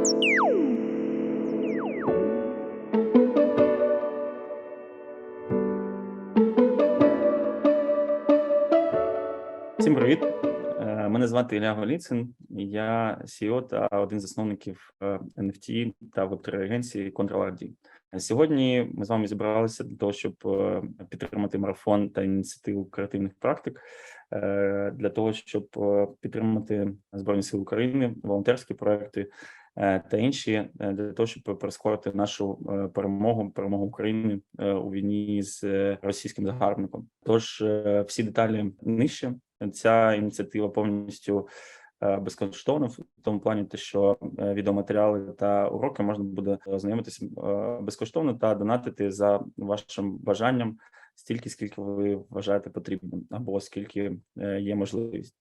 Всім привіт! Е, Мене звати Ілля Голіцин. Я CEO та один з засновників е, NFT та веб агенції Control.RD. Сьогодні ми з вами зібралися для того, щоб е, підтримати марафон та ініціативу креативних практик е, для того, щоб е, підтримати Збройні Сили України, волонтерські проекти е, та інші е, для того, щоб прискорити нашу е, перемогу, перемогу України е, у війні з е, російським загарбником. Тож е, всі деталі нижче. Ця ініціатива повністю е, безкоштовна в тому плані, те, що е, відеоматеріали та уроки можна буде ознайомитися е, безкоштовно та донатити за вашим бажанням стільки, скільки ви вважаєте потрібним, або скільки е, є можливість.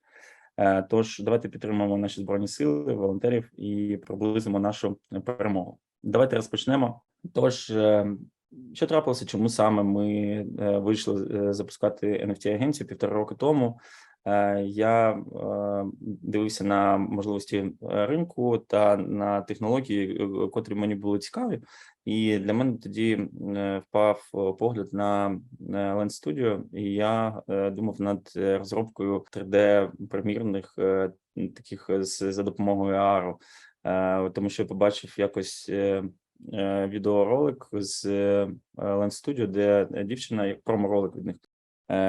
Е, Тож давайте підтримаємо наші збройні сили, волонтерів і приблизимо нашу перемогу. Давайте розпочнемо. Тож, е, що трапилося? Чому саме ми е, вийшли запускати nft агенцію півтора року тому? Е, Я е, дивився на можливості е, ринку та на технології, котрі мені були цікаві, і для мене тоді впав погляд на Lens Studio, і я думав над розробкою 3D примірних таких за допомогою AR, тому що я побачив якось. Відеоролик з Lens Studio, де дівчина, як промо-ролик від них,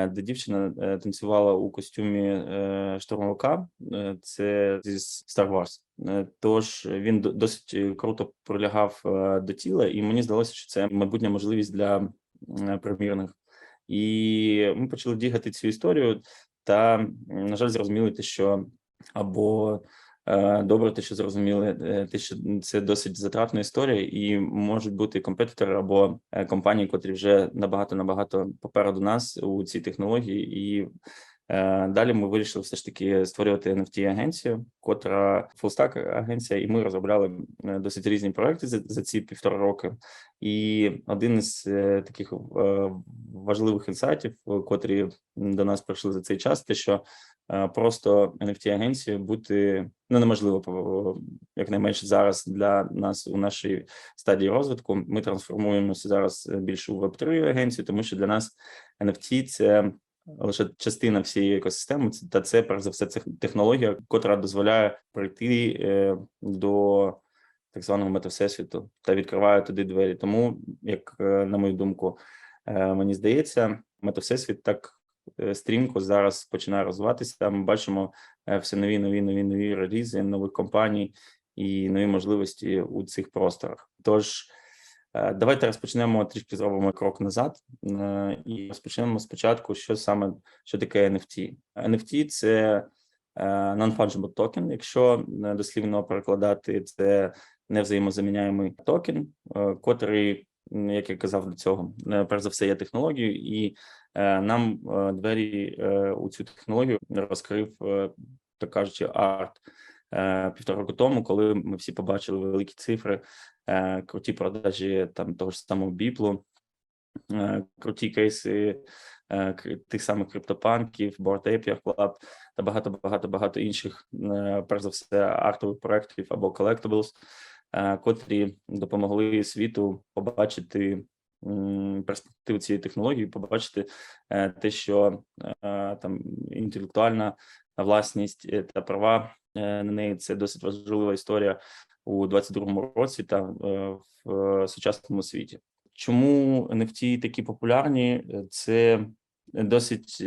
де дівчина е, танцювала у костюмі е, штурмовика. Е, Це зі Star Wars. Е, Тож він досить круто прилягав е, до тіла, і мені здалося, що це майбутня можливість для е, примірних. І ми почали дігати цю історію. Та, на жаль, зрозуміли що або е, добре, те, що зрозуміли, е, те, що це досить затратна історія, і можуть бути компетитори або е, компанії, котрі вже набагато набагато попереду нас у цій технології, і е, далі ми вирішили все ж таки створювати nft агенцію, котра фулстак агенція, і ми розробляли е, досить різні проекти за, за ці півтора роки. І один із е, таких е, важливих інсайтів, е, котрі до нас прийшли за цей час, те, що е, просто nft агенцію бути ну неможливо якнайменше зараз для нас у нашій стадії розвитку. Ми трансформуємося зараз більше у Web3 агенцію, тому що для нас NFT – це лише частина всієї екосистеми. Та це перш за все це технологія, котра дозволяє прийти е, до так званого метавсесвіту та відкриває туди двері. Тому, як е, на мою думку, е, мені здається, метавсесвіт так стрімко зараз починає розвиватися. Ми бачимо все нові, нові, нові, нові релізи нових компаній і нові можливості у цих просторах. Тож давайте розпочнемо трішки зробимо крок назад е, і розпочнемо спочатку, що саме що таке NFT. NFT – це е, non-fungible token, якщо е, дослівно перекладати, це невзаємозаміняємий токен, е, котрий, як я казав до цього, е, перш за все є технологією, і е, нам е, двері е, у цю технологію розкрив, е, так кажучи, арт е, півтора року тому, коли ми всі побачили великі цифри, е, круті продажі там того ж самого біплу, е, круті кейси е, тих самих криптопанків, Bored Ape Club та багато багато багато інших, е, перш за все, артових проєктів або collectibles, е, котрі допомогли світу побачити перспективу цієї технології, побачити е, те, що е, там інтелектуальна власність е, та права е, на неї це досить важлива історія у 22-му році та е, в е, сучасному світі. Чому NFT такі популярні? Е, Це досить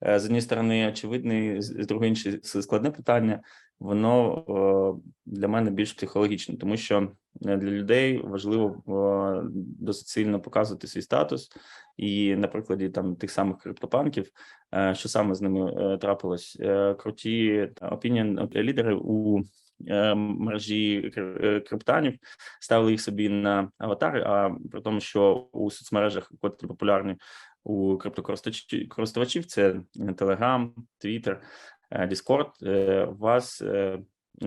з однієї сторони очевидне, з другої іншої складне питання. Воно для мене більш психологічне, тому що для людей важливо досить сильно показувати свій статус, і на прикладі там тих самих криптопанків, що саме з ними трапилось, круті опініон лідери у мережі кри- е, криптанів ставили їх собі на аватари. А при тому, що у соцмережах, котрі популярні у криптокористувачів, користувачів, це Telegram, Twitter, е, Discord, е, вас е,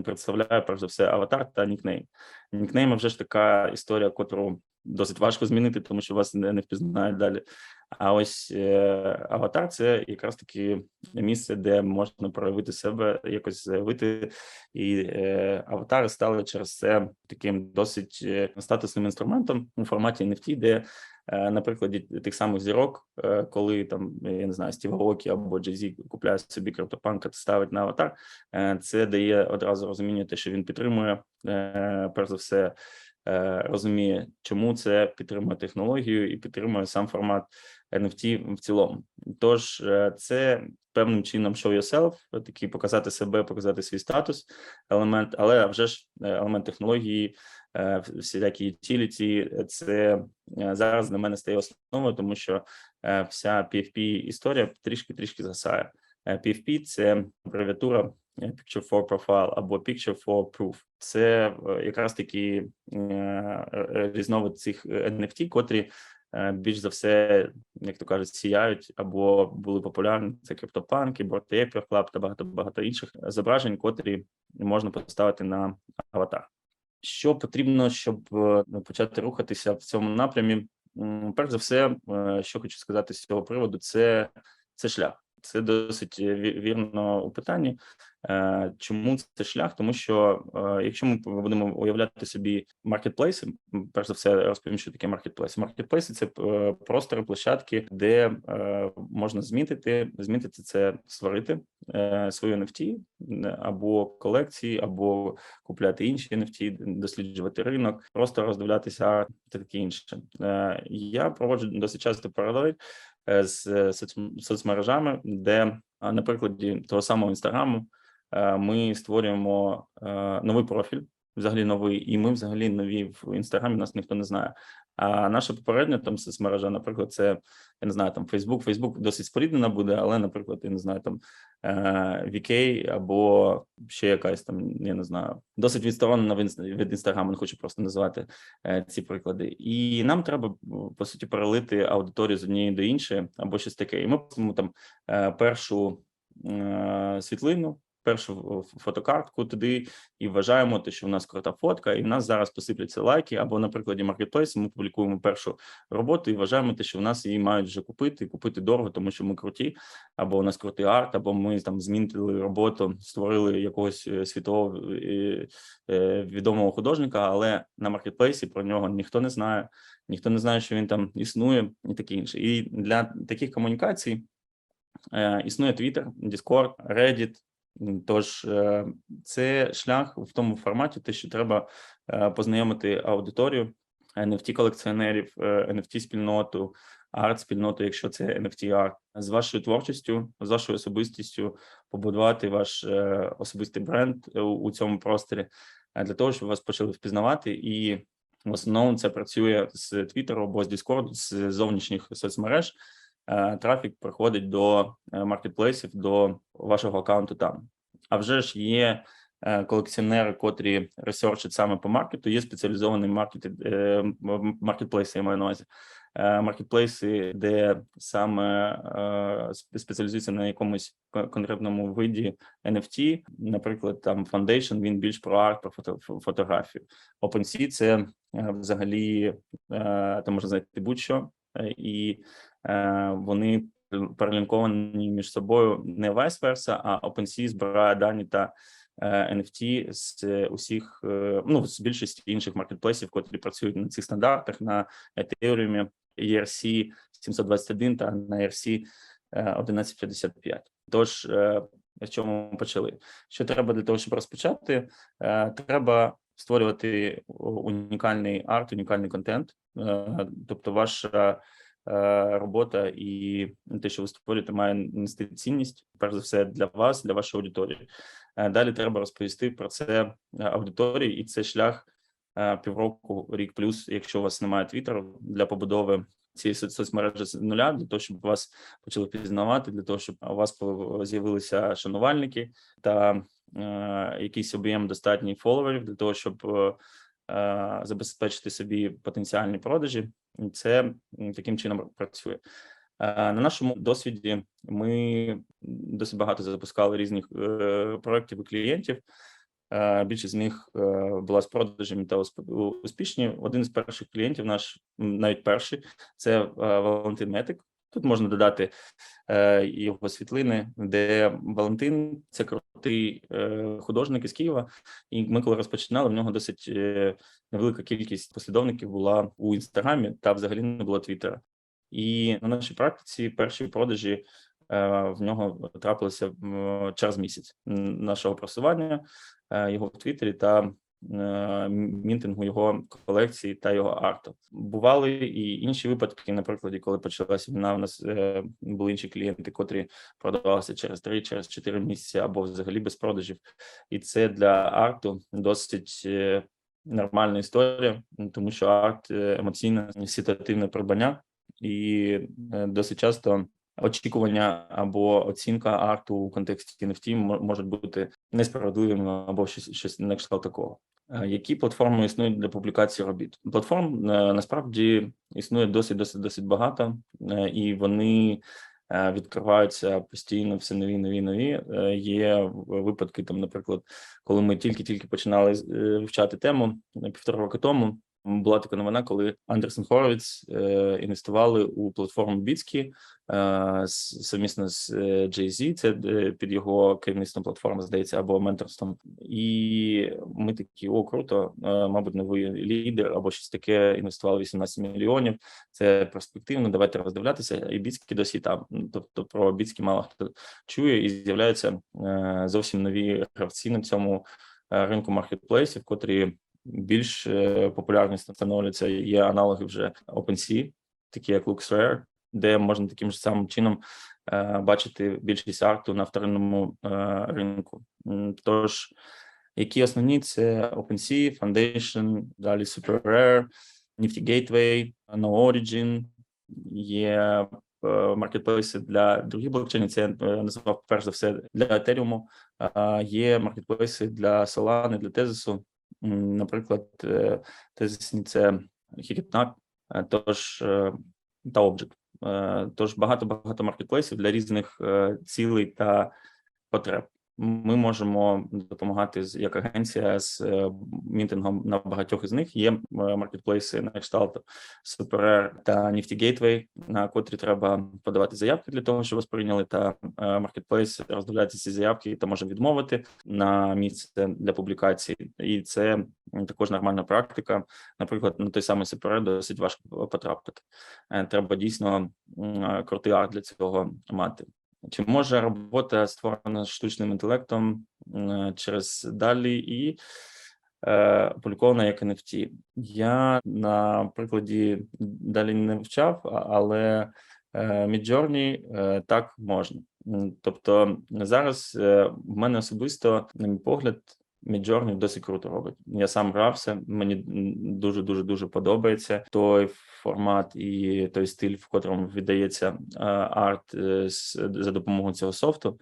представляє перш за все аватар та нікнейм. Нікнейм вже ж така історія, котру досить важко змінити, тому що вас не, не впізнають далі. А ось е, аватар це якраз таки місце, де можна проявити себе, якось заявити, і е, аватари стали через це таким досить е, статусним інструментом у форматі NFT, де е, на прикладі тих самих зірок, е, коли там я не знаю, Стів Аокі або Jay-Z купляє собі криптопанка та ставить на аватар, це дає одразу розуміння, те, що він підтримує перш за все. Е, Розуміє, чому це підтримує технологію і підтримує сам формат NFT в цілому. Тож е, це певним чином show yourself, такий показати себе, показати свій статус, елемент, але вже ж е, елемент технології, всілякі utility, це зараз для мене стає основою, тому що вся PFP історія трішки-трішки згасає. PFP – це абревіатура Picture for Profile або Picture for Proof. Це е, якраз таки е, е, різновид цих е, NFT, котрі е, більш за все, як то кажуть, сіяють або були популярні. Це криптопанки, Bored Ape Club та багато багато інших зображень, котрі можна поставити на аватар. Що потрібно, щоб е, почати рухатися в цьому напрямі? Перш за все, е, що хочу сказати з цього приводу, це, це шлях. Це досить ві- вірно у питанні. Е, Чому це шлях? Тому що е, якщо ми будемо уявляти собі маркетплейси, перш за все розповім, що таке маркетплейси. Маркетплейси це е, простори, площадки, де е, можна змітити, змітити це створити е, свою NFT або колекції, або купляти інші NFT, досліджувати ринок, просто роздивлятися та таке інше. Е, Я проводжу досить часто паралель е, з соц- соцмережами, де, на прикладі того самого інстаграму, е, ми створюємо е, новий профіль, взагалі новий, і ми взагалі нові в інстаграмі. Нас ніхто не знає. А наша попередня там соцмережа, наприклад, це я не знаю, там Facebook. Facebook досить споріднена буде, але, наприклад, я не знаю, там е, VK або ще якась там, я не знаю, досить відсторонена від інстаграму. Не хочу просто називати е, ці приклади. І нам треба по суті перелити аудиторію з однієї до іншої, або щось таке. І ми там е, першу світлину. Першу фотокартку туди і вважаємо, те, що в нас крута фотка, і в нас зараз посипляться лайки. Або на прикладі маркетплейсу ми публікуємо першу роботу і вважаємо, те, що в нас її мають вже купити, купити дорого, тому що ми круті, або у нас крутий арт, або ми там змінили роботу, створили якогось е, світового е, е, відомого художника, але на маркетплейсі про нього ніхто не знає, ніхто не знає, що він там існує, і таке інше. І для таких комунікацій е, існує Twitter, Discord, Reddit. Тож е, це шлях в тому форматі, те, що треба е, познайомити аудиторію NFT колекціонерів, NFT спільноту, арт спільноту, якщо це NFT арт, з вашою творчістю, з вашою особистістю, побудувати ваш е, особистий бренд у, цьому просторі е, для того, щоб вас почали впізнавати і в основному це працює з Twitter або з Discord, з зовнішніх соцмереж. Е, Трафік приходить до е, маркетплейсів, до вашого аккаунту там. А вже ж є е, колекціонери, котрі ресерчать саме по маркету. Є спеціалізовані маркети, е, маркетплейси, я маю на увазі. Маркетплейси, де саме спеціалізуються на якомусь конкретному виді NFT, наприклад, там Foundation, він більш про арт, про фото, фо- фотографію. OpenSea – це взагалі там можна знайти будь-що, і е, вони перелінковані між собою не vice versa, а OpenSea збирає дані та е, NFT з е, усіх, е, ну з більшості інших маркетплейсів, котрі працюють на цих стандартах на Ethereum, ERC 721 та на ERC е, 1155. Тож е, з чому ми почали? Що треба для того, щоб розпочати? Е, Треба створювати унікальний арт, унікальний контент, Е, тобто ваша е, робота і те, що ви створюєте, має нести цінність, перш за все, для вас, для вашої аудиторії. Е, Далі треба розповісти про це аудиторії, і це шлях півроку, рік плюс, якщо у вас немає твіттеру для побудови соц- соцмережі з нуля, для того, щоб вас почали пізнавати, для того, щоб у вас з'явилися шанувальники та якийсь об'єм достатній фоловерів для того, щоб е, е, забезпечити собі потенціальні продажі. І це таким чином працює. Е, На нашому досвіді ми досить багато запускали різних е, проєктів і клієнтів. Е, Більшість з них е, була з продажами та усп- успішні. Один з перших клієнтів, наш навіть перший, це е, Валентин Метик. Тут можна додати е, його світлини, де Валентин це крутий е, художник із Києва. І ми, коли розпочинали, в нього досить е, невелика кількість послідовників була у інстаграмі та взагалі не було твіттера. І на нашій практиці перші продажі е, в нього трапилися через місяць нашого просування е, його в Твіттері та мінтингу його колекції та його арту. Бували і інші випадки, на прикладі, коли почалася війна, у нас е, були інші клієнти, котрі продавалися через 3, через 4 місяці або взагалі без продажів. І це для арту досить е, нормальна історія, тому що арт е, емоційне ситуативне придбання, і е, досить часто очікування або оцінка арту у контексті NFT мо- можуть бути несправедливими або щось, щось на кшталт такого. Е, Які платформи існують для публікації робіт? Платформ е, насправді існує досить досить досить багато, е, і вони відкриваються постійно все нові, нові, нові. Є випадки, там, наприклад, коли ми тільки-тільки починали вивчати тему півтора року тому. Була така новина, коли Андерсен Хоровіц е, інвестували у платформу Біцкі е, совмісно з е, Jay-Z, це е, під його керівництвом платформи, здається, або менторством. І ми такі, о, круто, е, мабуть, новий лідер або щось таке. Інвестували 18 мільйонів. Це перспективно. Давайте роздивлятися. І Біцкі досі там. Тобто про Біцкі мало хто чує, і з'являються е, зовсім нові гравці на цьому е, ринку маркетплейсів, котрі більш е, популярність становляться. Є аналоги вже OpenSea, такі як LuxRare, де можна таким ж самим чином е, бачити більшість арту на вторинному е, ринку. Тож, які основні це OpenSea, Foundation, далі SuperRare, Nifty Gateway, No Origin, є маркетплейси для других блокчейнів. Це я назвав перш за все для Ethereum. Є маркетплейси для Solana, для Тезису. Наприклад, е, тезисні це Hikitnак, е, тож е, та. Е, Тож багато багато маркетплейсів для різних цілей та потреб. Ми можемо допомагати як агенція з е, мінтингом на багатьох із них. Є е, маркетплейси на кшталт SuperAir та Nifty Gateway, на котрі треба подавати заявки для того, щоб вас прийняли. Та е, маркетплейс роздивляється ці заявки та може відмовити на місце для публікації, і це також нормальна практика. Наприклад, на той самий SuperAir досить важко потрапити. Треба дійсно крутий арт для цього мати. Чи може робота створена штучним інтелектом через далі і е, опублікована як NFT? Я на прикладі далі не вивчав, але е, Midjourney е, так можна. Тобто зараз е, в мене особисто, на мій погляд, Midjourney досить круто робить. Я сам грався, мені дуже дуже дуже подобається той формат і той стиль, в котрому віддається е, арт е, за допомогою цього софту.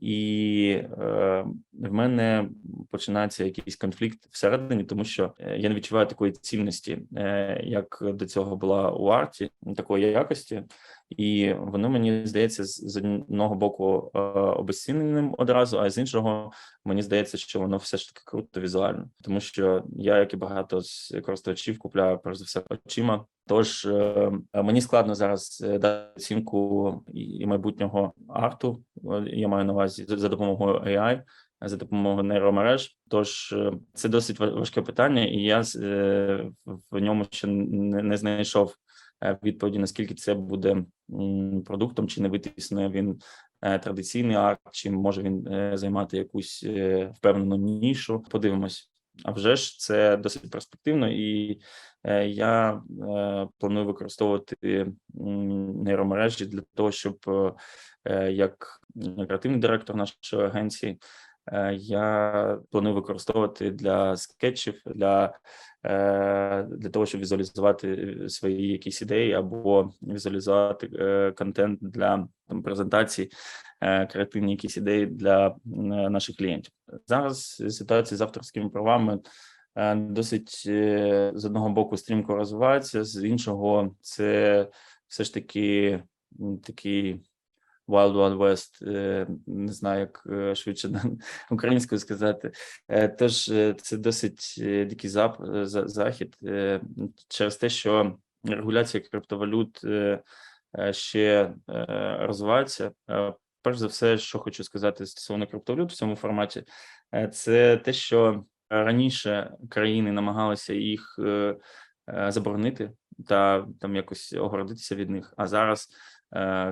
І е, в мене починається якийсь конфлікт всередині, тому що е, я не відчуваю такої цінності, е, як до цього була у арті, такої якості, і воно мені здається з одного боку е, обезціненим одразу, а з іншого мені здається, що воно все ж таки круто візуально, тому що я, як і багато з користувачів, купляю перш за все очима. Тож е, мені складно зараз е, дати оцінку і майбутнього арту. е, Я маю на увазі за допомогою AI, за допомогою нейромереж. Тож е, це досить важке питання, і я е, в ньому ще не, знайшов е, відповіді, наскільки це буде продуктом, чи не витіснує він е, традиційний арт, чи може він е, займати якусь е, впевнену нішу. Подивимось. А вже ж це досить перспективно, і е, я е, планую використовувати нейромережі для того, щоб е, е, як креативний директор нашої агенції. Е, Я планую використовувати для скетчів, для, е, для того, щоб візуалізувати свої якісь ідеї або візуалізувати е, контент для там, презентацій, е, креативні якісь ідеї для е, наших клієнтів. Зараз ситуація з авторськими правами е, досить е, з одного боку стрімко розвивається, з іншого, це все ж таки такий Wild Wild West, е, не знаю, як е, швидше українською сказати. Е, Тож це досить дикий захід через те, що регуляція криптовалют ще розвивається. Перш за все, що хочу сказати стосовно криптовалют в цьому форматі, це те, що раніше країни намагалися їх заборонити та там якось огородитися від них. А зараз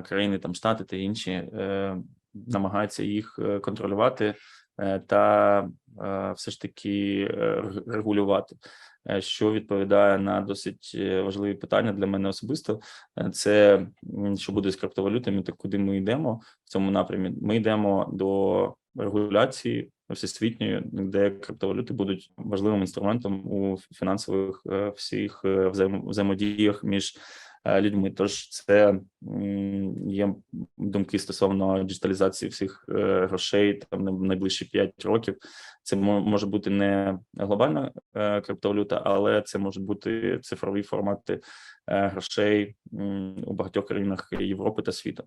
країни, там штати та інші е, намагаються їх е, контролювати е, та е, все ж таки е, регулювати, е, що відповідає на досить е, важливі питання для мене особисто. Е, Це що буде з криптовалютами, та куди ми йдемо в цьому напрямі. Ми йдемо до регуляції всесвітньої, де криптовалюти будуть важливим інструментом у фінансових е, всіх е, взаємодіях між е, людьми. Тож це є думки стосовно діджиталізації всіх е, грошей там на найближчі 5 років. Це може бути не глобальна е, криптовалюта, але це можуть бути цифрові формати е, грошей у багатьох країнах Європи та світу.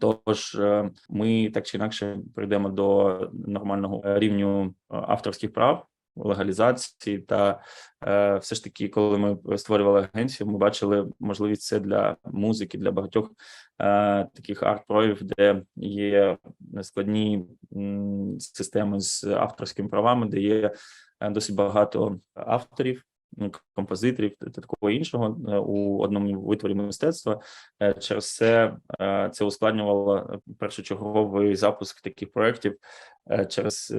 Тож е, ми так чи інакше прийдемо до нормального е, рівню е, авторських прав, легалізації, та е, все ж таки, коли ми створювали агенцію, ми бачили можливість це для музики, для багатьох е, таких арт-проявів, де є складні м, системи з авторськими правами, де є е, досить багато авторів. Ну, Композиторів та та такого іншого е, у одному витворі мистецтва, Е, Через це е, це ускладнювало першочерговий запуск таких проєктів через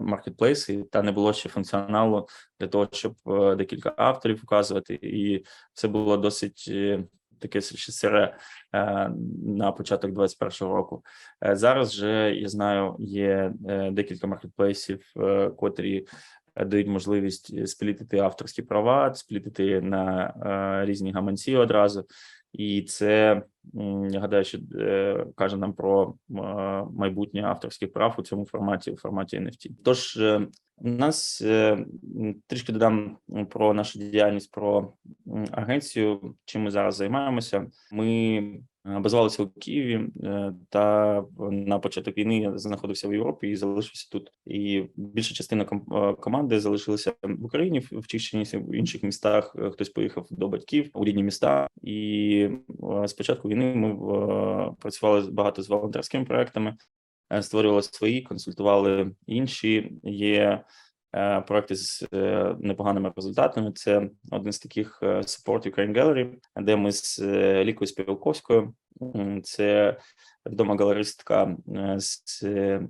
маркетплейси, та не було ще функціоналу для того, щоб декілька авторів указувати, і це було досить таке сире на початок 21-го року. Зараз же я знаю, є декілька маркетплейсів, котрі дають можливість сплітити авторські права, сплітити на е, різні гаманці одразу. І це я гадаю, що е, каже нам про е, майбутнє авторських прав у цьому форматі, у форматі NFT. Тож е, у нас е, трішки додам про нашу діяльність, про агенцію, чим ми зараз займаємося. Ми е, базувалися у Києві е, та на початок війни я знаходився в Європі і залишився тут. І більша частина е, команди залишилася в Україні в Чищині, в інших містах. Хтось поїхав до батьків у рідні міста. І е, з початку війни ми працювали багато з волонтерськими проектами, створювали свої, консультували інші. Є е, проекти з е, непоганими результатами. Це один з таких е, Support Ukraine Gallery, де ми з е, Лікою Співаковською, м, це відома галеристка е, з е,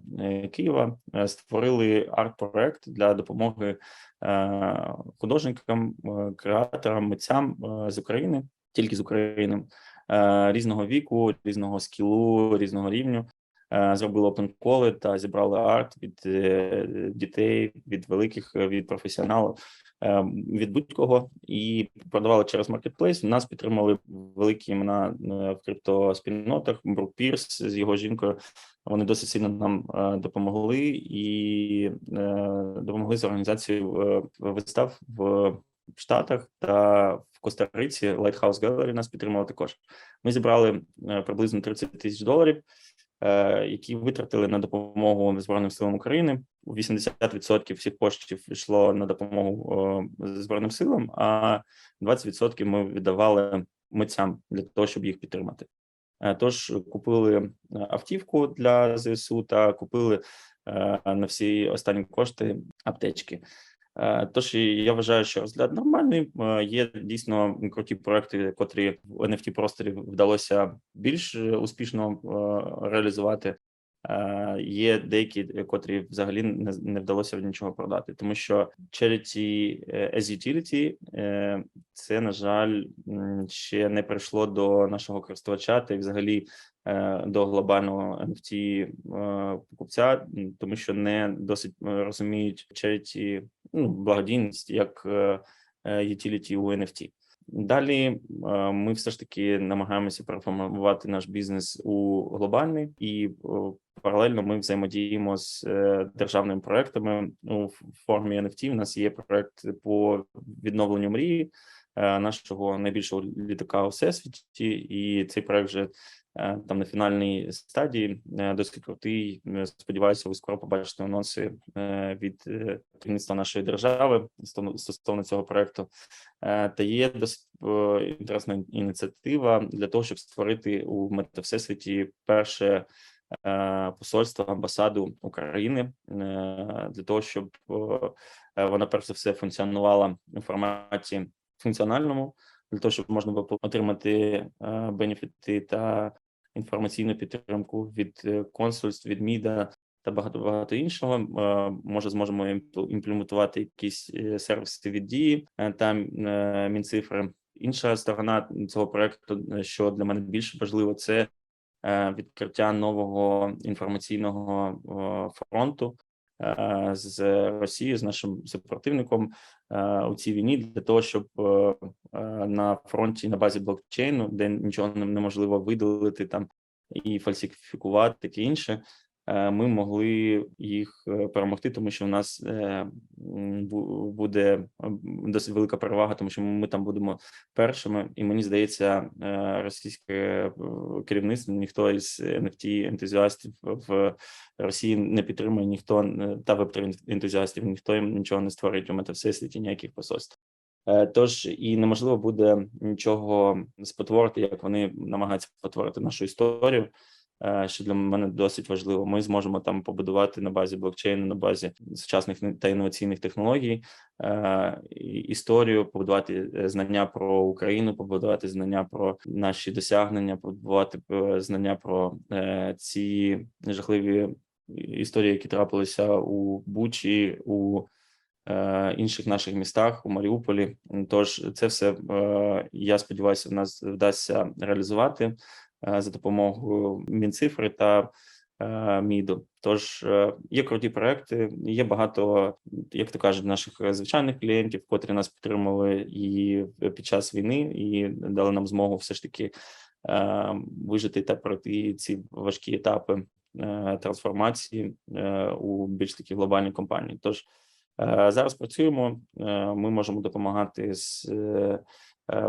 Києва, е, створили арт-проект для допомоги е, художникам, е, креаторам, митцям е, з України, тільки з України, е, різного віку, різного скілу, різного рівню. Е, Зробили опенколи та зібрали арт від е, дітей, від великих, е, від професіоналів, від будь-кого і продавали через маркетплейс. Нас підтримали великі імена в криптоспільнотах. Брук Пірс з його жінкою. Вони досить сильно нам допомогли і допомогли з організацією вистав в Штатах та в Коста-Риці. Lighthouse Gallery нас підтримала також. Ми зібрали приблизно 30 тисяч доларів, які витратили на допомогу Збройним силам України. 80% всіх коштів йшло на допомогу е, Збройним силам, а 20% ми віддавали митцям для того, щоб їх підтримати. Е, Тож купили е, автівку для ЗСУ та купили е, на всі останні кошти аптечки. Е, Тож я вважаю, що розгляд нормальний. Е, Є дійсно круті проекти, котрі в NFT просторі вдалося більш е, успішно реалізувати. Є деякі, котрі взагалі не, не вдалося нічого продати, тому що charity as utility це, на жаль, ще не прийшло до нашого користувача та й взагалі до глобального NFT е, покупця, тому що не досить е, розуміють charity, ну, благодійність як е, е, utility у NFT. Далі е, ми все ж таки намагаємося переформувати наш бізнес у глобальний і е, паралельно ми взаємодіємо з е, державними проектами у формі NFT. У нас є проект по відновленню мрії е, нашого найбільшого літака у всесвіті, і цей проект вже е, там на фінальній стадії е, досить крутий. Е, Сподіваюся, ви скоро побачите анонси е, від е, керівництва нашої держави стосовно- цього проекту. Е, Та є досить е, інтересна ініціатива для того, щоб створити у метавсесвіті перше е, посольство амбасаду України е, для того, щоб е, вона перш за все функціонувала у форматі функціональному, для того, щоб можна було отримати е, бенефіти та інформаційну підтримку від е, консульств, від МІДа та багато багато іншого. Е, Може, зможемо імпл- імплементувати якісь сервіси від дії та мінцифри. Інша сторона цього проекту, що для мене більш важливо, це відкриття нового інформаційного фронту з Росією, з нашим супротивником е, у цій війні, для того, щоб е, е, на фронті на базі блокчейну, де нічого неможливо видалити там і фальсифікувати, таке інше. Е, Ми могли їх е, перемогти, тому що в нас е, буде досить велика перевага, тому що ми там будемо першими, і мені здається, російське керівництво, ніхто із NFT ентузіастів в Росії не підтримує, ніхто та веб ентузіастів, ніхто їм нічого не створить у метавсесвіті, ніяких посольств. Тож і неможливо буде нічого спотворити, як вони намагаються спотворити нашу історію. Е, Що для мене досить важливо. Ми зможемо там побудувати на базі блокчейну, на базі сучасних та інноваційних технологій е, історію, побудувати е, знання про Україну, побудувати знання про наші досягнення, побудувати знання про ці жахливі історії, які трапилися у Бучі, у інших наших містах, у Маріуполі. Тож це все я сподіваюся, в нас вдасться реалізувати за допомогою Мінцифри та е, МІДу. Тож е, є круті проекти, є багато, як то кажуть, наших е, звичайних клієнтів, котрі нас підтримали і під час війни, і дали нам змогу все ж таки е, вижити та пройти ці важкі етапи е, трансформації е, у більш такі глобальні компанії. Тож е, зараз працюємо. е, Ми можемо допомагати з е, е,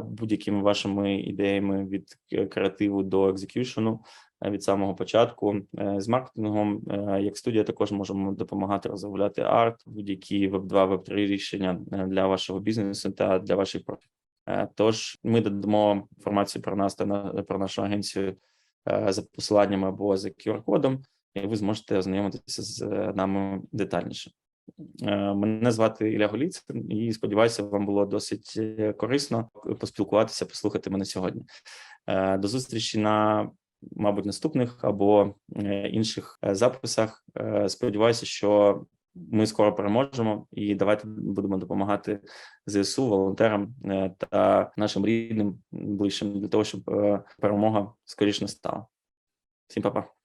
будь-якими вашими ідеями від креативу до екзекюшену е, від самого початку. Е, З маркетингом, е, як студія, також можемо допомагати розробляти арт, будь-які веб 2 веб 3 рішення е, для вашого бізнесу та для ваших профітів. Е, Тож ми додамо інформацію про нас та про нашу агенцію е, за посиланнями або за QR-кодом, і ви зможете ознайомитися з е, нами детальніше. Е, Мене звати Ілля Голіцин, і сподіваюся, вам було досить е, корисно поспілкуватися, послухати мене сьогодні. Е, До зустрічі на, мабуть, наступних або інших записах. Сподіваюся, що ми скоро переможемо, і давайте будемо допомагати ЗСУ, волонтерам та нашим рідним ближчим для того, щоб перемога скоріше настала. Всім па-па.